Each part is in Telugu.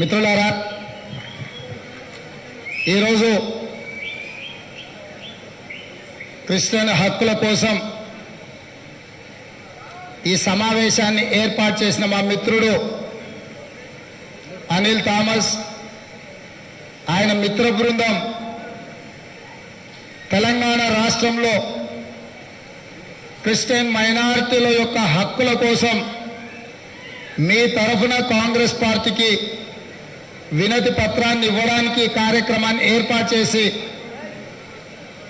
మిత్రులారా ఈరోజు క్రిస్టియన్ హక్కుల కోసం ఈ సమావేశాన్ని ఏర్పాటు చేసిన మా మిత్రుడు అనిల్ థామస్. ఆయన మిత్ర బృందం తెలంగాణ రాష్ట్రంలో క్రిస్టియన్ మైనారిటీల యొక్క హక్కుల కోసం మీ తరఫున కాంగ్రెస్ పార్టీకి వినతి పత్రాన్ని ఇవ్వడానికి కార్యక్రమాన్ని ఏర్పాటు చేసి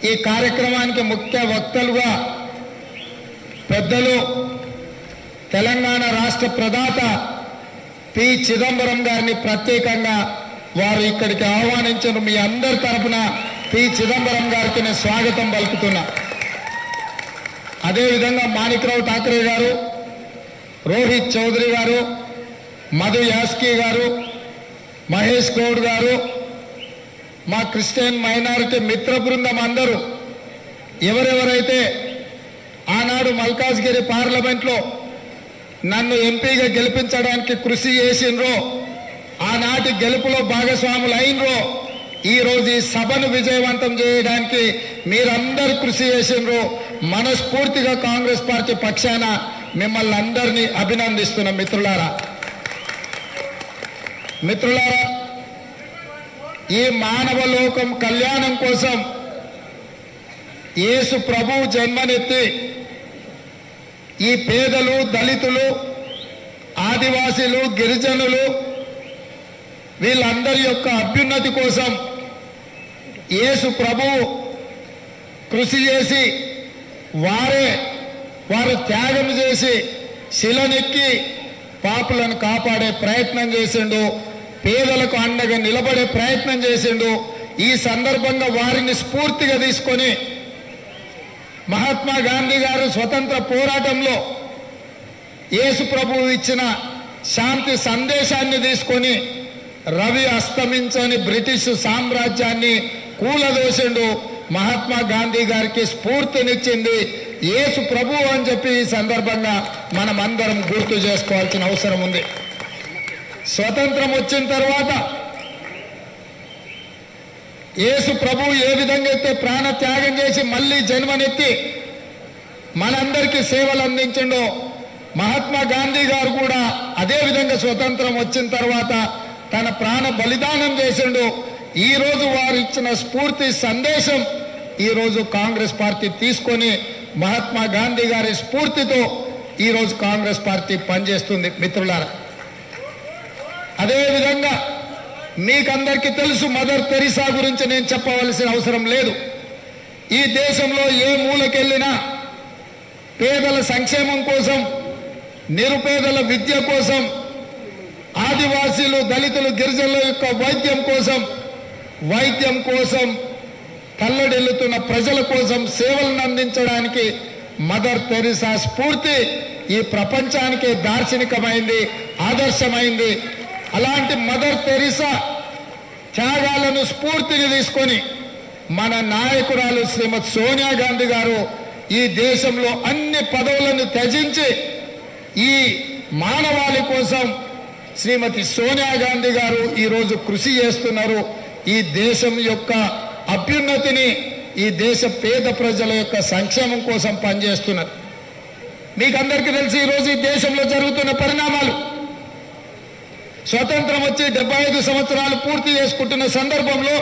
ఈ కార్యక్రమానికి ముఖ్య వక్తలుగా పెద్దలు తెలంగాణ రాష్ట్ర ప్రదాత పి. చిదంబరం గారిని ప్రత్యేకంగా వారు ఇక్కడికి ఆహ్వానించిన. మీ అందరి తరఫున పి. చిదంబరం గారికి నేను స్వాగతం పలుకుతున్నా. అదేవిధంగా మాణిక్రావు ఠాకరే గారు రోహిత్ చౌదరి గారు మధు యాస్కి గారు మహేష్ గౌడ్ గారు మా క్రిస్టియన్ మైనారిటీ మిత్ర బృందం అందరూ ఎవరెవరైతే ఆనాడు మల్కాజ్గిరి పార్లమెంట్లో నన్ను ఎంపీగా గెలిపించడానికి కృషి చేసిండ్రో ఆనాటి గెలుపులో భాగస్వాములు అయినరో ఈ ఈ సభను విజయవంతం చేయడానికి మీరందరూ కృషి చేసిండ్రు మనస్ఫూర్తిగా కాంగ్రెస్ పార్టీ పక్షాన మిమ్మల్ని అందరినీ అభినందిస్తున్న మిత్రులారా. మిత్రులారా ఈ మానవ లోకం కళ్యాణం కోసం యేసు ప్రభు జన్మనెత్తి ఈ పేదలు దళితులు ఆదివాసీలు గిరిజనులు వీళ్ళందరి యొక్క అభ్యున్నతి కోసం యేసు ప్రభువు కృషి చేసి వారే వారు త్యాగం చేసి శిలనెక్కి పాపులను కాపాడే ప్రయత్నం చేసిండు. పేదలకు అండగా నిలబడే ప్రయత్నం చేసిండు. ఈ సందర్భంగా వారిని స్ఫూర్తిగా తీసుకొని మహాత్మా గాంధీ గారు స్వతంత్ర పోరాటంలో యేసు ప్రభువు ఇచ్చిన శాంతి సందేశాన్ని తీసుకొని రవి అస్తమించని బ్రిటిష్ సామ్రాజ్యాన్ని కూలదోసిండు. మహాత్మా గాంధీ గారికి స్ఫూర్తినిచ్చింది యేసు ప్రభు అని చెప్పి ఈ సందర్భంగా మనం అందరం గుర్తు చేసుకోవాల్సిన అవసరం ఉంది. స్వతంత్రం వచ్చిన తర్వాత యేసు ప్రభు ఏ విధంగా అయితే ప్రాణ త్యాగం చేసి మళ్ళీ జన్మనెత్తి మనందరికీ సేవలు అందించిండో మహాత్మా గాంధీ గారు కూడా అదే విధంగా స్వతంత్రం వచ్చిన తర్వాత తన ప్రాణ బలిదానం చేసిండు. ఈ రోజు వారు ఇచ్చిన స్ఫూర్తి సందేశం ఈ రోజు కాంగ్రెస్ పార్టీ తీసుకొని మహాత్మా గాంధీ గారి స్ఫూర్తితో ఈ రోజు కాంగ్రెస్ పార్టీ పనిచేస్తుంది. మిత్రులారా అదేవిధంగా మీకందరికీ తెలుసు మదర్ తెరిసా గురించి నేను చెప్పవలసిన అవసరం లేదు. ఈ దేశంలో ఏ మూలకెళ్ళినా పేదల సంక్షేమం కోసం నిరుపేదల విద్య కోసం ఆదివాసీలు దళితులు గిరిజనుల యొక్క వైద్యం కోసం వైద్యం కోసం కల్లడిల్లుతున్న ప్రజల కోసం సేవలను అందించడానికి మదర్ తెరిసా స్ఫూర్తి ఈ ప్రపంచానికి దార్శనికమైంది ఆదర్శమైంది. అలాంటి మదర్ తెరిసా త్యాగాలను స్ఫూర్తిని తీసుకొని మన నాయకురాలు శ్రీమతి సోనియా గాంధీ గారు ఈ దేశంలో అన్ని పదవులను త్యజించి ఈ మానవాళి కోసం శ్రీమతి సోనియా గాంధీ గారు ఈరోజు కృషి చేస్తున్నారు. ఈ దేశం యొక్క అభ్యున్నతిని ఈ దేశ పేద ప్రజల యొక్క సంక్షేమం కోసం పనిచేస్తున్నారు. మీకందరికీ తెలిసి ఈరోజు ఈ దేశంలో జరుగుతున్న పరిణామాలు స్వతంత్రం వచ్చి డెబ్బై ఐదు సంవత్సరాలు పూర్తి చేసుకుంటున్న సందర్భంలో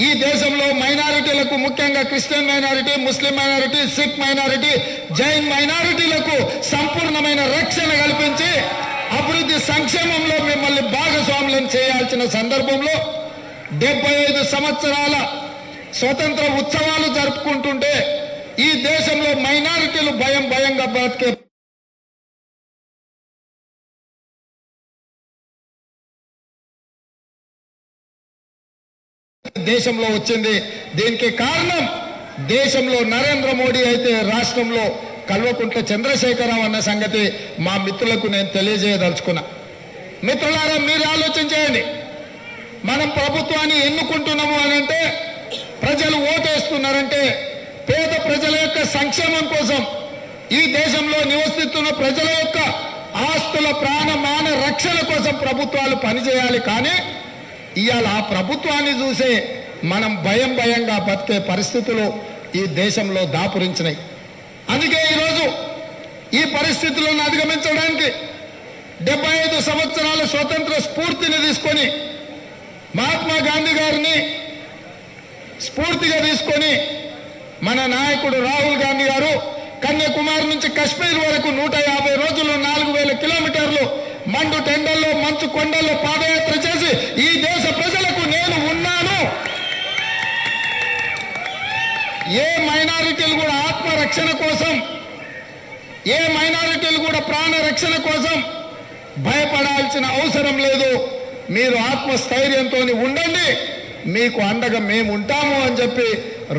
ఈ దేశంలో మైనారిటీలకు ముఖ్యంగా Christian minority Muslim minority Sikh minority Jain మైనారిటీలకు సంపూర్ణమైన రక్షణ కల్పించి అభివృద్ధి సంక్షేమంలో మిమ్మల్ని భాగస్వాములను చేయాల్సిన సందర్భంలో డెబ్బై ఐదు సంవత్సరాల స్వతంత్ర ఉత్సవాలు జరుపుకుంటుంటే ఈ దేశంలో మైనారిటీలు భయం భయంగా బతికే దేశంలో వచ్చింది. దీనికి కారణం దేశంలో నరేంద్ర మోడీ అయితే రాష్ట్రంలో కల్వకుంట్ల చంద్రశేఖరరావు అన్న సంగతి మా మిత్రులకు నేను తెలియజేయదలుచుకున్నా. మిత్రులారా మీరు ఆలోచన చేయండి మనం ప్రభుత్వాన్ని ఎన్నుకుంటున్నాము అని అంటే ప్రజలు ఓటేస్తున్నారంటే పేద ప్రజల యొక్క సంక్షేమం కోసం ఈ దేశంలో నివసిస్తున్న ప్రజల యొక్క ఆస్తుల ప్రాణ మాన రక్షణ కోసం ప్రభుత్వాలు పనిచేయాలి. కానీ ఇవాళ ఆ ప్రభుత్వాన్ని చూసే మనం భయం భయంగా బతికే పరిస్థితులు ఈ దేశంలో దాపురించినాయి. అందుకే ఈరోజు ఈ పరిస్థితులను అధిగమించడానికి డెబ్బై ఐదు సంవత్సరాల స్వతంత్ర స్ఫూర్తిని తీసుకొని మహాత్మా గాంధీ గారిని స్ఫూర్తిగా తీసుకొని మన నాయకుడు రాహుల్ గాంధీ గారు కన్యాకుమారి నుంచి కశ్మీర్ వరకు నూట యాభై రోజులు నాలుగు వేల కిలోమీటర్లు మండు టెండల్లో మంచు కొండల్లో పాదయాత్ర చేసి ఈ దేశ ప్రజలకు నేను ఉన్నాను. ఏ మైనారిటీలు కూడా ఆత్మరక్షణ కోసం ఏ మైనారిటీలు కూడా ప్రాణ రక్షణ కోసం భయపడాల్సిన అవసరం లేదు. మీరు ఆత్మస్థైర్యంతో ఉండండి. మీకు అండగా మేము ఉంటాము అని చెప్పి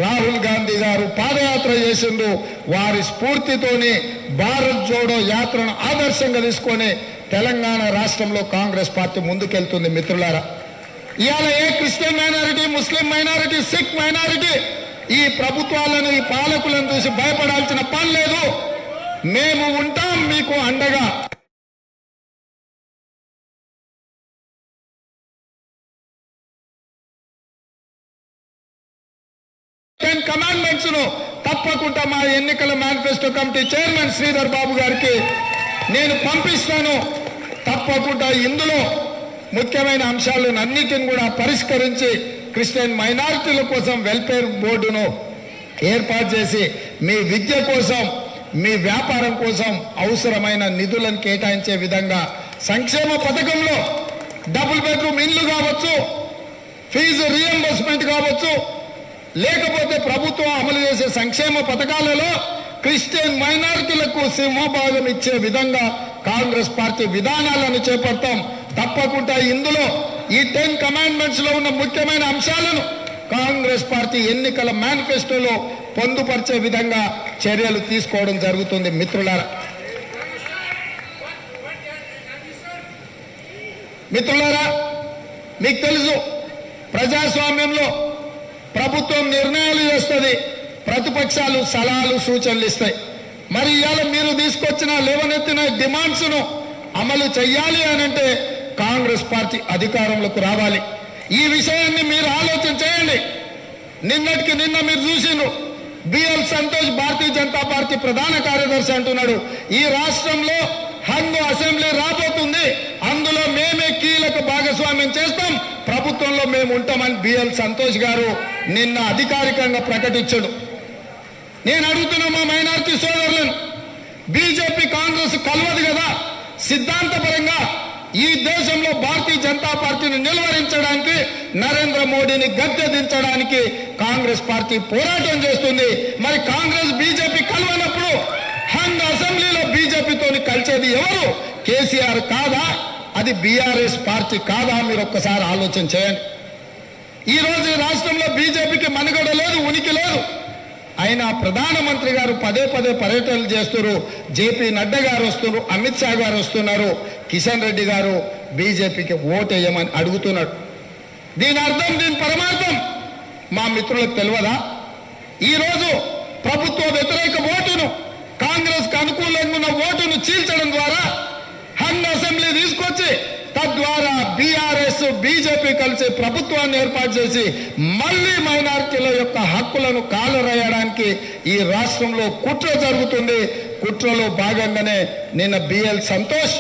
రాహుల్ గాంధీ గారు పాదయాత్ర చేసిండు వారి స్ఫూర్తితోని భారత్ జోడో యాత్రను ఆదర్శంగా తీసుకొని తెలంగాణ రాష్ట్రంలో కాంగ్రెస్ పార్టీ ముందుకెళ్తుంది మిత్రులారా. ఇవాళ ఏ Christian minority Muslim minority Sikh minority ఈ ప్రభుత్వాలను ఈ పాలకులను చూసి భయపడాల్సిన పని లేదు. మేము ఉంటాం మీకు అండగా. కమాండ్మెంట్స్ను తప్పకుండా మా ఎన్నికల manifesto committee chairman Sridhar Babu గారికి నేను పంపిస్తాను. తప్పకుండా ఇందులో ముఖ్యమైన అంశాలను అన్నిటిని కూడా పరిష్కరించి క్రిస్టియన్ మైనారిటీల కోసం వెల్ఫేర్ బోర్డును ఏర్పాటు చేసి మీ విద్య కోసం మీ వ్యాపారం కోసం అవసరమైన నిధులను కేటాయించే విధంగా సంక్షేమ పథకంలో డబుల్ బెడ్రూమ్ ఇల్లు కావచ్చు ఫీజు రియంబర్స్మెంట్ కావచ్చు లేకపోతే ప్రభుత్వం అమలు చేసే సంక్షేమ పథకాలలో క్రిస్టియన్ మైనారిటీలకు సింహభాగం ఇచ్చే విధంగా కాంగ్రెస్ పార్టీ విధానాలను చేపడతాం. తప్పకుండా ఇందులో ఈ టెన్ కమాండ్మెంట్స్లో ఉన్న ముఖ్యమైన అంశాలను కాంగ్రెస్ పార్టీ ఎన్నికల మేనిఫెస్టోలో పొందుపరిచే విధంగా చర్యలు తీసుకోవడం జరుగుతుంది మిత్రులారా. మిత్రులారా మీకు తెలుసు ప్రజాస్వామ్యంలో ప్రభుత్వం నిర్ణయాలు చేస్తుంది ప్రతిపక్షాలు సలహాలు సూచనలు ఇస్తాయి. మరి ఇవాళ మీరు తీసుకొచ్చిన లేవనెత్తిన డిమాండ్స్ను అమలు చేయాలి అని అంటే కాంగ్రెస్ పార్టీ అధికారంలోకి రావాలి. ఈ విషయాన్ని మీరు ఆలోచన చేయండి. నిన్నటికి నిన్న మీరు చూసిండ్రు. బిఎల్ సంతోష్ భారతీయ జనతా పార్టీ ప్రధాన కార్యదర్శి అంటున్నాడు. ఈ రాష్ట్రంలో హంగు అసెంబ్లీ రాబోతుంది. అందులో మేమే కీలక భాగస్వామ్యం చేస్తాం. ప్రభుత్వంలో మేము ఉంటామని బిఎల్ సంతోష్ గారు నిన్న అధికారికంగా ప్రకటించాడు. నేను అడుగుతున్నా మా మైనార్టీ సోదరులను బీజేపీ కాంగ్రెస్ కలవదు కదా? సిద్ధాంతపరంగా ఈ దేశంలో భారతీయ జనతా పార్టీని నిలువరించడానికి నరేంద్ర మోడీని గద్దె దించడానికి కాంగ్రెస్ పార్టీ పోరాటం చేస్తుంది. మరి కాంగ్రెస్ బీజేపీ కలవనప్పుడు హంగ్ అసెంబ్లీలో బీజేపీతో కలిసేది ఎవరు? కేసీఆర్ కాదా? అది బీఆర్ఎస్ పార్టీ కాదా? మీరు ఒక్కసారి ఆలోచన చేయండి. ఈ రోజు రాష్ట్రంలో బీజేపీకి మనుగడ లేదు ఉనికి లేదు. అయినా ప్రధానమంత్రి గారు పదే పదే పర్యటనలు చేస్తున్నారు. జేపీ నడ్డా గారు వస్తున్నారు అమిత్ షా గారు వస్తున్నారు. కిషన్ రెడ్డి గారు బీజేపీకి ఓటేయమని అడుగుతున్నాడు దీని అర్థం దీని పరమార్థం మా మిత్రులకు తెలియదా? ఈరోజు ప్రభుత్వ వ్యతిరేక ఓటును కాంగ్రెస్కి అనుకూలంగా ఉన్న ఓటును చీల్చడం ద్వారా హంగ్ అసెంబ్లీ తీసుకొచ్చి తద్వారా బీఆర్ఎస్ బీజేపీ కలిసి ప్రభుత్వాన్ని ఏర్పాటు చేసి మళ్ళీ మైనారిటీల యొక్క హక్కులను కాలరేయడానికి ఈ రాష్ట్రంలో కుట్ర జరుగుతుంది. కుట్రలో భాగంగానే నిన్న బిఎల్ సంతోష్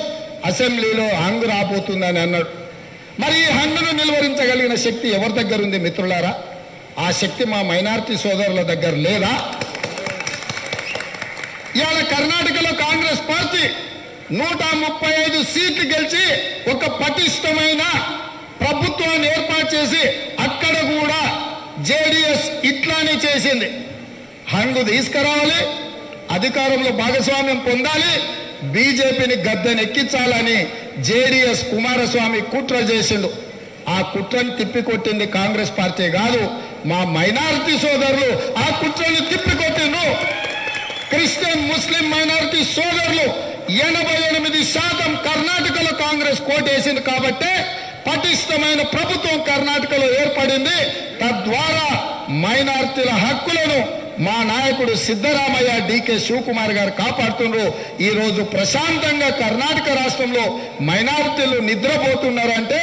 అసెంబ్లీలో హంగ్ రాబోతుందని అన్నాడు. మరి ఈ హంగును నిలువరించగలిగిన శక్తి ఎవరి దగ్గర ఉంది మిత్రులారా? ఆ శక్తి మా మైనారిటీ సోదరుల దగ్గర లేదా? ఇవాళ కర్ణాటకలో కాంగ్రెస్ పార్టీ నూట ముప్పై ఐదు సీట్లు గెలిచి ఒక పటిష్టమైన ప్రభుత్వాన్ని ఏర్పాటు చేసి అక్కడ కూడా జేడిఎస్ ఇట్లానే చేసింది. హంగు తీసుకురావాలి అధికారంలో భాగస్వామ్యం పొందాలి బీజేపీని గద్దెనెక్కించాలని జేడిఎస్ కుమారస్వామి కుట్ర చేసిండు. ఆ కుట్రను తిప్పికొట్టింది కాంగ్రెస్ పార్టీ కాదు మా మైనారిటీ సోదరులు ఆ కుట్రను తిప్పికొట్టిండ్రు. క్రిస్టియన్ ముస్లిం మైనారిటీ సోదరులు ఎనభై ఎనిమిది శాతం కర్ణాటకలో కాంగ్రెస్ కోటేసింది కాబట్టే పటిష్టమైన ప్రభుత్వం కర్ణాటకలో ఏర్పడింది. తద్వారా మైనార్టీల హక్కులను మా నాయకుడు సిద్ధరామయ్య డికే శివకుమార్ గారు కాపాడుతున్నారు ఈరోజు ప్రశాంతంగా కర్ణాటక రాష్ట్రంలో మైనారిటీలు నిద్రపోతున్నారంటే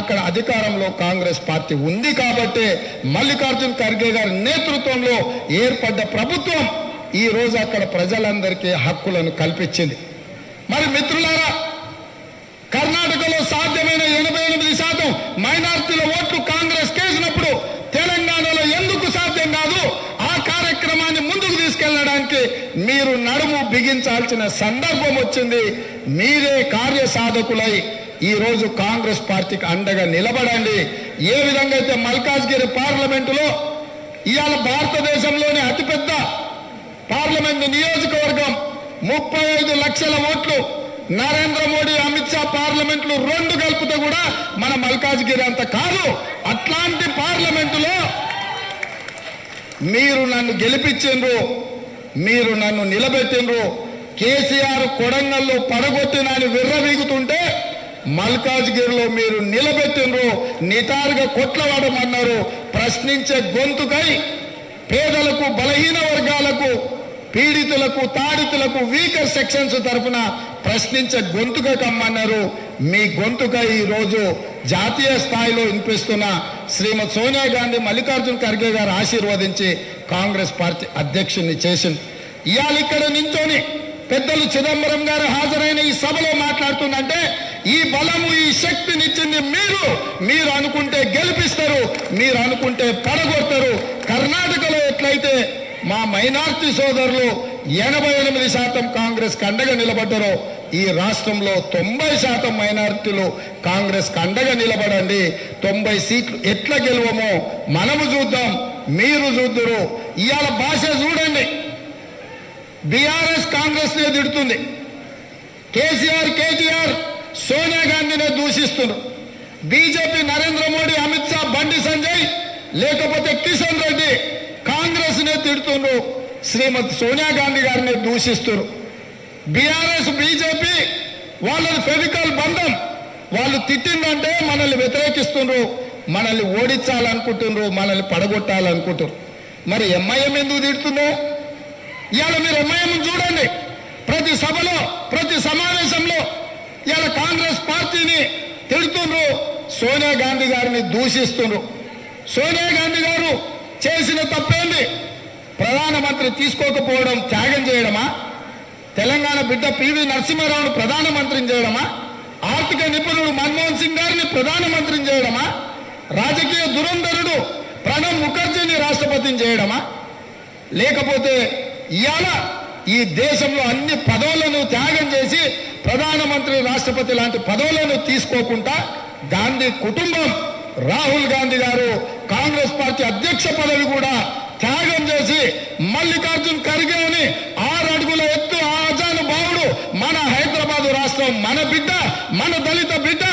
అక్కడ అధికారంలో కాంగ్రెస్ పార్టీ ఉంది కాబట్టి మల్లికార్జున్ ఖర్గే గారి నేతృత్వంలో ఏర్పడ్డ ప్రభుత్వం ఈ రోజు అక్కడ ప్రజలందరికీ హక్కులను కల్పించింది. మరి మిత్రులారా కర్ణాటకలో సాధ్యమైన ఎనభై ఎనిమిది శాతం మైనార్టీల ఓట్లు కాంగ్రెస్ కేసినప్పుడు తెలంగాణలో ఎందుకు సాధ్యం కాదు? ఆ కార్యక్రమాన్ని ముందుకు తీసుకెళ్ళడానికి మీరు నడుము బిగించాల్సిన సందర్భం వచ్చింది. మీరే కార్యసాధకులై ఈరోజు కాంగ్రెస్ పార్టీకి అండగా నిలబడండి. ఏ విధంగా అయితే మల్కాజ్గిరి పార్లమెంటులో ఇవాళ భారతదేశంలోని అతిపెద్ద పార్లమెంటు నియోజకవర్గం ముప్పై ఐదు లక్షల ఓట్లు నరేంద్ర మోడీ అమిత్ షా పార్లమెంట్లు రెండు కలిపితే కూడా మన మల్కాజ్గిరి అంత కాదు. అట్లాంటి పార్లమెంటులో మీరు నన్ను గెలిపించిండ్రు మీరు నన్ను నిలబెట్టిండ్రు కేసీఆర్ కొడంగల్లో పడగొట్టినని విర్రవీగుతుంటే మల్కాజ్గిరిలో మీరు నిలబెట్టిండ్రు నిటారుగా కొట్లవాడమన్నారు ప్రశ్నించే గొంతుకై పేదలకు బలహీన వర్గాలకు పీడితులకు తాడితులకు వీకర్ సెక్షన్స్ తరఫున ప్రశ్నించే గొంతుక కమ్మన్నారు. మీ గొంతుక ఈ రోజు జాతీయ స్థాయిలో వినిపిస్తున్న శ్రీమతి సోనియా గాంధీ మల్లికార్జున్ ఖర్గే గారు ఆశీర్వదించి కాంగ్రెస్ పార్టీ అధ్యక్షుడిని చేసింది. ఇవాళ ఇక్కడ నించోని పెద్దలు చిదంబరం గారు హాజరైన ఈ సభలో మాట్లాడుతుందంటే ఈ బలము ఈ శక్తినిచ్చింది మీరు మీరు అనుకుంటే గెలిపిస్తారు మీరు అనుకుంటే పడగొడతారు. కర్ణాటకలో ఎట్లయితే మా మైనార్టీ సోదరులు ఎనభై ఎనిమిది శాతం కాంగ్రెస్ కండగా నిలబడ్డరో ఈ రాష్ట్రంలో తొంభై శాతం మైనారిటీలు కాంగ్రెస్ కండగా నిలబడండి. తొంభై సీట్లు ఎట్లా గెలవమో మనము చూద్దాం మీరు చూద్దరు. ఇవాళ భాష చూడండి. బీఆర్ఎస్ కాంగ్రెస్ నే తిడుతుంది. కేసీఆర్ కేటీఆర్ సోనియా గాంధీనే దూషిస్తున్నారు. బీజేపీ నరేంద్ర మోడీ అమిత్ షా బండి సంజయ్ లేకపోతే కిషన్ రెడ్డి తిడుతుండ్రు. తిడుతున్నారు శ్రీమతి సోనియా గాంధీ గారిని దూషిస్తున్నారు బీఆర్ఎస్ బీజేపీ వాళ్ళని ఫెవికల్ బంధం. వాళ్ళు తిట్టిందంటే మనల్ని వ్యతిరేకిస్తుండ్రు. మనల్ని ఓడించాలనుకుంటుండ్రు మనల్ని పడగొట్టాలనుకుంటున్నారు మరి ఎంఐఎం ఎందుకు తిడుతుందో? ఇవాళ మీరు ఎంఐఎం చూడండి. ప్రతి సభలో ప్రతి సమావేశంలో ఇవాళ కాంగ్రెస్ పార్టీని తిడుతుండ్రు. సోనియా గాంధీ గారిని దూషిస్తుండ్రు. సోనియా గాంధీ గారు చేసిన తప్పేంది? ప్రధానమంత్రి తీసుకోకపోవడం త్యాగం చేయడమా? తెలంగాణ బిడ్డ పివి నరసింహారావును ప్రధానమంత్రిని చేయడమా? ఆర్థిక నిపుణుడు మన్మోహన్ సింగ్ గారిని ప్రధానమంత్రిని చేయడమా? రాజకీయ దురంధరుడు ప్రణబ్ ముఖర్జీని రాష్ట్రపతిని చేయడమా? లేకపోతే ఇవాళ ఈ దేశంలో అన్ని పదవులను త్యాగం చేసి ప్రధానమంత్రి రాష్ట్రపతి లాంటి పదవులను తీసుకోకుండా గాంధీ కుటుంబం రాహుల్ గాంధీ గారు కాంగ్రెస్ పార్టీ అధ్యక్ష పదవి కూడా త్యాగం చేసి మల్లికార్జున్ ఖర్గే అని ఆరు అడుగుల ఎత్తు ఆజాను బావుడు మన హైదరాబాద్ రాష్ట్రం మన బిడ్డ మన దళిత బిడ్డ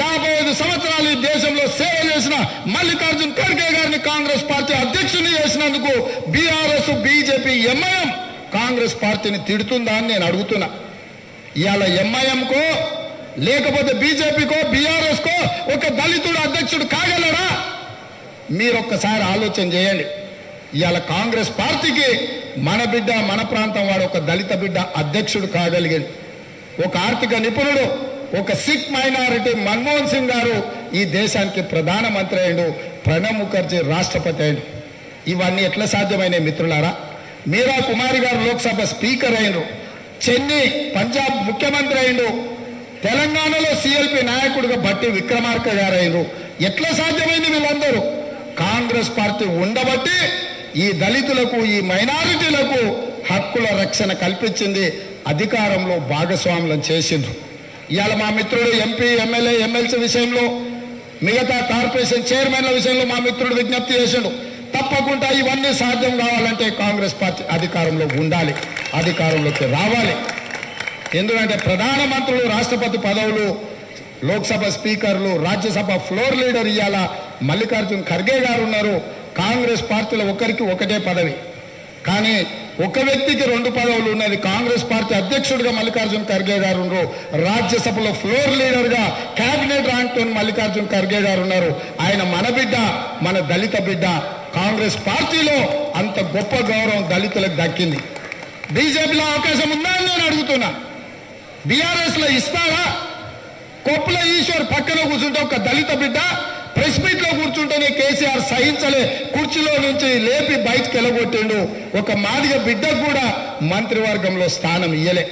యాభై ఐదు సంవత్సరాలు ఈ దేశంలో సేవ చేసిన మల్లికార్జున్ ఖర్గే గారిని కాంగ్రెస్ పార్టీ అధ్యక్షుని చేసినందుకు బీఆర్ఎస్ బీజేపీ ఎంఐఎం కాంగ్రెస్ పార్టీని తిడుతుందా అని నేను అడుగుతున్నా. ఇవాళ ఎంఐఎంకో లేకపోతే బీజేపీకో బీఆర్ఎస్కో ఒక దళితుడు అధ్యక్షుడు కాగలరా? మీరు ఒక్కసారి ఆలోచన చేయండి. ఇవాళ కాంగ్రెస్ పార్టీకి మన బిడ్డ మన ప్రాంతం వాడు ఒక దళిత బిడ్డ అధ్యక్షుడు కాగలిగాడు. ఒక ఆర్థిక నిపుణుడు ఒక సిక్ మైనారిటీ మన్మోహన్ సింగ్ గారు ఈ దేశానికి ప్రధానమంత్రి అయిండు ప్రణబ్ ముఖర్జీ రాష్ట్రపతి అయ్యాడు. ఇవన్నీ ఎట్లా సాధ్యమైనవి మిత్రులారా? మీరా కుమారి గారు లోక్సభ స్పీకర్ అయినరు చెన్నై పంజాబ్ ముఖ్యమంత్రి అయిండు తెలంగాణలో సిఎల్పి నాయకుడిగా బట్టి విక్రమార్క గారు అయినరు ఎట్లా సాధ్యమైంది వీళ్ళందరూ? కాంగ్రెస్ పార్టీ ఉండబట్టి ఈ దళితులకు ఈ మైనారిటీలకు హక్కుల రక్షణ కల్పించింది అధికారంలో భాగస్వాములను చేసిండ్రు. ఇవాళ మా మిత్రుడు ఎంపీ ఎమ్మెల్యే ఎమ్మెల్సీ విషయంలో మిగతా కార్పొరేషన్ చైర్మన్ల విషయంలో మా మిత్రుడు విజ్ఞప్తి చేసిండు. తప్పకుండా ఇవన్నీ సాధ్యం కావాలంటే కాంగ్రెస్ పార్టీ అధికారంలో ఉండాలి అధికారంలోకి రావాలి. ఎందుకంటే ప్రధానమంత్రులు రాష్ట్రపతి పదవులు లోక్సభ స్పీకర్లు రాజ్యసభ ఫ్లోర్ లీడర్ ఇవాళ మల్లికార్జున్ ఖర్గే గారు ఉన్నారు. కాంగ్రెస్ పార్టీలో ఒకరికి ఒకటే పదవి. కానీ ఒక వ్యక్తికి రెండు పదవులు ఉన్నది కాంగ్రెస్ పార్టీ అధ్యక్షుడిగా మల్లికార్జున్ ఖర్గే గారు ఉన్నారు. రాజ్యసభలో ఫ్లోర్ లీడర్గా కేబినెట్ ర్యాంక్తో మల్లికార్జున్ ఖర్గే గారు ఉన్నారు. ఆయన మన బిడ్డ మన దళిత బిడ్డ. కాంగ్రెస్ పార్టీలో అంత గొప్ప గౌరవం దళితులకు దక్కింది. బీజేపీలో అవకాశం ఉందా అని నేను అడుగుతున్నా. బీఆర్ఎస్లో ఇస్తారా కొప్పుల ఈశ్వర్ పక్కన కూర్చుంటే ఒక దళిత బిడ్డ ప్రెస్ మీట్లో కూర్చుంటేనే కేసీఆర్ సహించలే కుర్చీలో నుంచి లేపి బయటకు వెళ్ళగొట్టిండు. ఒక మాదిగ బిడ్డకు కూడా మంత్రివర్గంలో స్థానం ఇయ్యలే.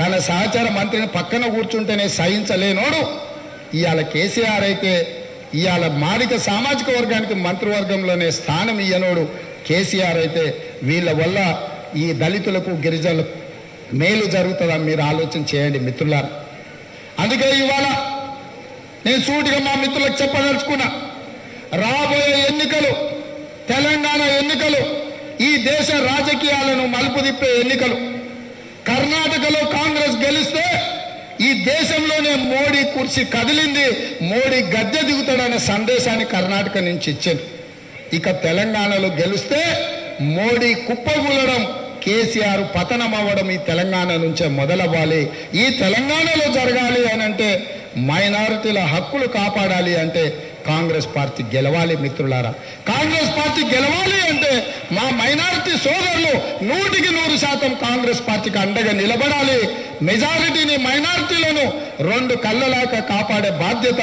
తన సహచార మంత్రిని పక్కన కూర్చుంటేనే సహించలేనోడు. ఇవాళ కేసీఆర్ అయితే ఇవాళ మాదిక సామాజిక వర్గానికి మంత్రివర్గంలోనే స్థానం ఇయ్యనోడు. కేసీఆర్ అయితే వీళ్ళ వల్ల ఈ దళితులకు గిరిజనులకు మేలు జరుగుతుందని మీరు ఆలోచన చేయండి మిత్రులారా. అందుకే ఇవాళ నేను సూటిగా మా మిత్రులకు చెప్పదలుచుకున్నా. రాబోయే ఎన్నికలు తెలంగాణ ఎన్నికలు ఈ దేశ రాజకీయాలను మలుపు తిప్పే ఎన్నికలు. కర్ణాటకలో కాంగ్రెస్ గెలిస్తే ఈ దేశంలోనే మోడీ కుర్చీ కదిలింది మోడీ గద్దె దిగుతాడనే సందేశాన్ని కర్ణాటక నుంచి ఇచ్చింది. ఇక తెలంగాణలో గెలిస్తే మోడీ కుప్పగూలడం కేసీఆర్ పతనం అవ్వడం ఈ తెలంగాణ నుంచే మొదలవ్వాలి. ఈ తెలంగాణలో జరగాలి అని అంటే మైనారిటీల హక్కులు కాపాడాలి అంటే కాంగ్రెస్ పార్టీ గెలవాలి మిత్రులారా. కాంగ్రెస్ పార్టీ గెలవాలి అంటే మా మైనారిటీ సోదరులు నూటికి నూరు శాతం కాంగ్రెస్ పార్టీకి అండగా నిలబడాలి. మెజారిటీని మైనారిటీలను రెండు కళ్ళలాగా కాపాడే బాధ్యత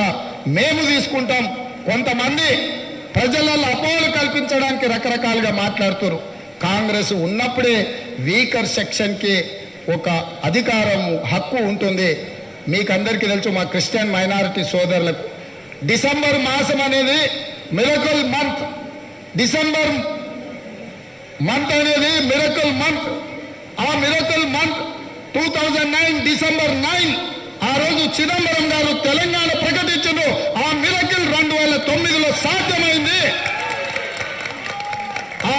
మేము తీసుకుంటాం. కొంతమంది ప్రజలలో అపోహలు కల్పించడానికి రకరకాలుగా మాట్లాడుతారు కాంగ్రెస్ ఉన్నప్పుడే వీకర్ సెక్షన్కి ఒక అధికారం హక్కు ఉంటుంది. మీకందరికీ తెలుసు మా క్రిస్టియన్ మైనారిటీ సోదరులకు. డిసెంబర్ మాసం అనేది మిరకల్ మంత్. డిసెంబర్ మంత్ అనేది మిరకల్ మంత్. ఆ miracle month two thousand nine December nine ఆ రోజు చిదంబరం గారు తెలంగాణ ప్రకటించారు ఆ మిరకల్ రెండు వేల తొమ్మిదిలో సాధ్యమైంది ఆ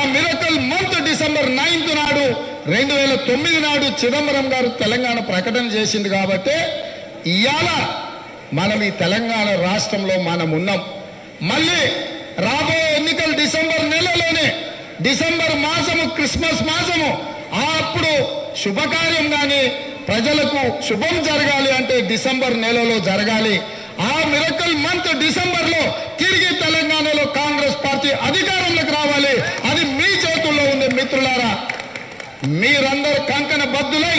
ఫోర్త్ డిసెంబర్ నైన్త్ నాడు రెండు వేల తొమ్మిది నాడు చిదంబరం గారు తెలంగాణ ప్రకటన చేసింది కాబట్టి ఇవాళ మనం ఈ తెలంగాణ రాష్ట్రంలో మనం ఉన్నాం. మళ్ళీ రాబోయే ఎన్నికలు డిసెంబర్ నెలలోనే డిసెంబర్ మాసము క్రిస్మస్ మాసము అప్పుడు శుభకార్యం కానీ ప్రజలకు శుభం జరగాలి అంటే డిసెంబర్ నెలలో జరగాలి. ఆ మిరకల్ మంత్ డిసెంబర్లో తిరిగి తెలంగాణలో కాంగ్రెస్ పార్టీ అధికారంలోకి రావాలి అది మీ చేతుల్లో ఉంది మిత్రులారా మీరందరూ కంకణ బద్దులై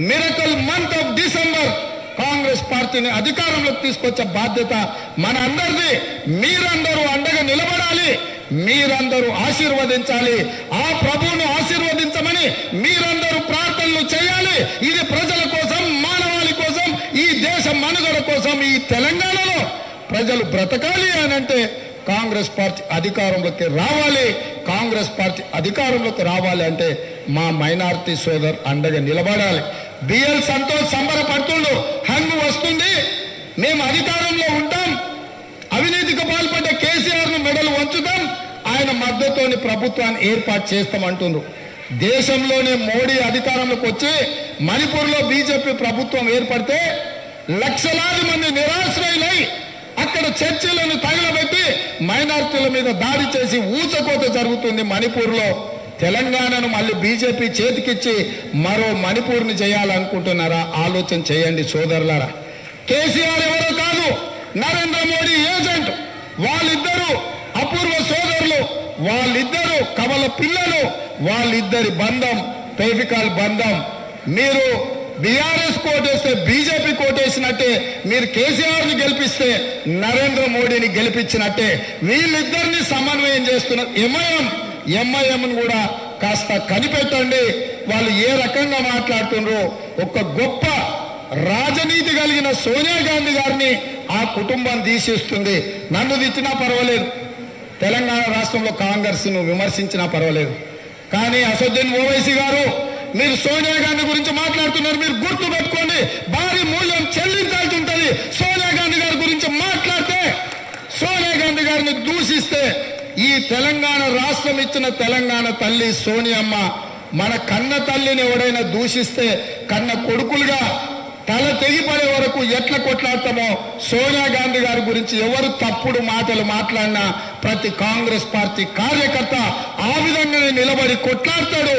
miracle month of December Congress పార్టీని అధికారంలోకి తీసుకొచ్చే బాధ్యత మన అందరిది. మీరందరూ అండగా నిలబడాలి. మీరందరూ ఆశీర్వదించాలి. ఆ ప్రభువును ఆశీర్వదించమని మీరందరూ ప్రార్థనలు చేయాలి. ఇది ప్రజల కోసం మానవాళి కోసం ఈ దేశ మనుగడ కోసం ఈ తెలంగాణలో ప్రజలు బ్రతకాలి అని అంటే కాంగ్రెస్ పార్టీ అధికారంలోకి రావాలి. కాంగ్రెస్ పార్టీ అధికారంలోకి రావాలి అంటే మా మైనార్టీ సోదరు అండగా నిలబడాలి. బిఎల్ సంతోష్ సంబరపడుతుండు హంగు వస్తుంది. మేము అధికారంలో ఉంటాం. అవినీతికి పాల్పడ్డ కేసీఆర్ను మెడలు వంచుతాం. ఆయన మద్దతుని ప్రభుత్వాన్ని ఏర్పాటు చేస్తామంటుండ్రు. దేశంలోనే మోడీ అధికారంలోకి వచ్చి మణిపూర్లో బీజేపీ ప్రభుత్వం ఏర్పడితే లక్షలాది మంది నిరాశ్రయులై అక్కడ చర్చిలను తగలబెట్టి మైనార్టీల మీద దాడి చేసి ఊచకోత జరుగుతుంది మణిపూర్లో. తెలంగాణను మళ్ళీ బీజేపీ చేతికిచ్చి మరో మణిపూర్ని చేయాలనుకుంటున్నారా? ఆలోచన చేయండి సోదరులారా. కేసీఆర్ ఎవరో కాదు నరేంద్ర మోడీ ఏజెంట్. వాళ్ళిద్దరూ అపూర్వ సోదరులు వాళ్ళిద్దరూ కమల పిల్లలు వాళ్ళిద్దరి బంధం పేఫికాల్ బంధం. మీరు బీఆర్ఎస్ కోటేస్తే బీజేపీ కోటేసినట్టే మీరు కేసీఆర్ని గెలిపిస్తే నరేంద్ర మోడీని గెలిపించినట్టే వీళ్ళిద్దరిని సమన్వయం చేస్తున్న ఎంఐఎం ఎంఐఎంను కూడా కాస్త కనిపెట్టండి. వాళ్ళు ఏ రకంగా మాట్లాడుతుండ్రో ఒక గొప్ప రాజనీతి కలిగిన సోనియా గాంధీ గారిని ఆ కుటుంబం తీసేస్తుంది. నన్ను తెచ్చినా పర్వాలేదు. తెలంగాణ రాష్ట్రంలో కాంగ్రెస్ను విమర్శించినా పర్వాలేదు. కానీ అసదుద్దీన్ ఓవైసీ గారు మీరు సోనియా గాంధీ గురించి మాట్లాడుతున్నారు మీరు గుర్తు పెట్టుకోండి. భారీ మూల్యం చెల్లించాల్సి ఉంటుంది. సోనియా గాంధీ గారి గురించి మాట్లాడితే సోనియా గాంధీ గారిని దూషిస్తే ఈ తెలంగాణ రాష్ట్రం ఇచ్చిన తెలంగాణ తల్లి సోనియమ్మ మన కన్న తల్లిని ఎవడైనా దూషిస్తే కన్న కొడుకులుగా తల తెగిపడే వరకు ఎట్లా కొట్లాడతామో సోనియా గాంధీ గారి గురించి ఎవరు తప్పుడు మాటలు మాట్లాడినా ప్రతి కాంగ్రెస్ పార్టీ కార్యకర్త ఆ విధంగానే నిలబడి కొట్లాడతాడు.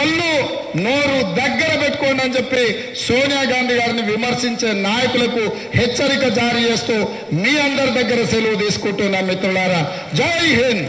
ఒళ్ళు నోరు దగ్గర పెట్టుకోండి అని చెప్పి సోనియా గాంధీ గారిని విమర్శించే నాయకులకు హెచ్చరిక జారీ చేస్తూ మీ అందరి దగ్గర సెలవు తీసుకుంటున్నా మిత్రులారా. జై హింద్!